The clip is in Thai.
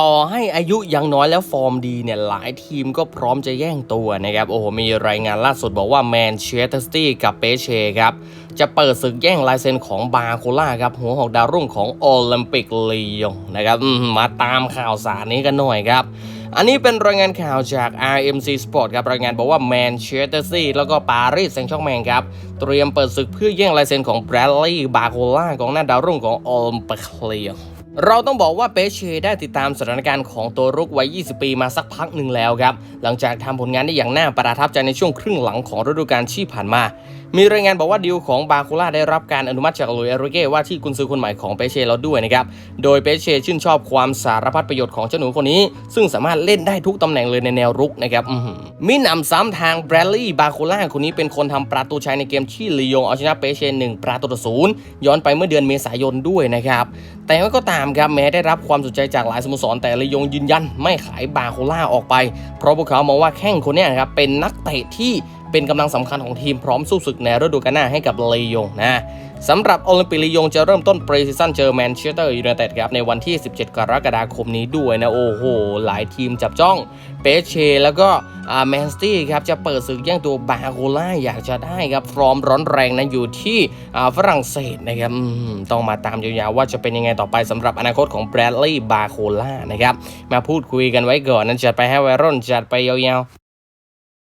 ต่อให้อายุยังน้อยแล้วฟอร์มดีเนี่ยหลายทีมก็พร้อมจะแย่งตัวนะครับ โอ้โห มีรายงานล่าสุดบอกว่าแมนเชสเตอร์ซิตี้กับเปเชครับ จะเปิดศึกแย่งลายเซ็นของบาโคล่าครับ หัวหอกดาวรุ่งของโอลิมปิกลียงนะครับมาตามข่าวสารนี้กันหน่อยครับอันนี้เป็นรายงานข่าวจาก RMC Sport ครับรายงานบอกว่าแมนเชสเตอร์ซิตี้แล้วก็ปารีสแซงต์แชร์แมงครับ เตรียมเปิดศึกเพื่อแย่งลายเซ็นของแบรดลีย์บาโคล่าของหน้าดาวรุ่งของโอลิมปิกลียง เราต้องบอกว่าเปเชได้ติดตามสถานการณ์ของตัวรุกวัย 20 ปีมาสักพักหนึ่งแล้วครับ หลังจากทำผลงานได้อย่างน่าประทับใจในช่วงครึ่งหลังของฤดูกาลที่ผ่านมา มีรายงานบอกว่าดีลของบาคูล่าได้รับการอนุมัติจากลุยเอริเก้ว่าที่กุนซือคนใหม่ของเปเช่แล้วด้วยนะครับ โดยเปเช่ชื่นชอบความสารพัดประโยชน์ของเจ้าหนูคนนี้ ซึ่งสามารถเล่นได้ทุกตำแหน่งเลยในแนวรุกนะครับมิหนำซ้ำทางแบรลีย์บาคูล่าคนนี้เป็นคนทำประตูชัยในเกมที่ลียงเอาชนะเปเช่หนึ่งประตูต่อศูนย์ย้อนไปเมื่อเดือนเมษายนด้วยนะครับ แต่ว่าก็ตามครับแม้ได้รับความสนใจจากหลายสโมสรแต่ลียงยืนยันไม่ขายบาโคล่าออกไป เพราะพวกเขามองว่าแข้งคนนี้ครับเป็นนักเตะที่ เป็นกำลังสำคัญของทีมพร้อมสู้ศึกในฤดูกาลหน้าให้กับลียงนะสำหรับโอลิมปิกลียงจะเริ่มต้นปรีซีซั่นเจอแมนเชสเตอร์ยูไนเต็ดครับในวันที่ 17 กรกฎาคมนี้ด้วยนะ โอ้โห หลายทีมจับจ้องเปเช แล้วก็แมนสตี้ครับจะเปิดศึกแย่งตัวบาโคล่าอยากจะได้ครับฟอร์มร้อนแรงนะอยู่ที่ฝรั่งเศสนะครับอืมต้องมาตามยาวๆว่าจะเป็นยังไงต่อไปสำหรับอนาคตของแบรดลีย์บาโคล่านะครับมาพูดคุยกันไว้ก่อนนั้นจัดไปให้ไวรัลจัดไปยาวๆ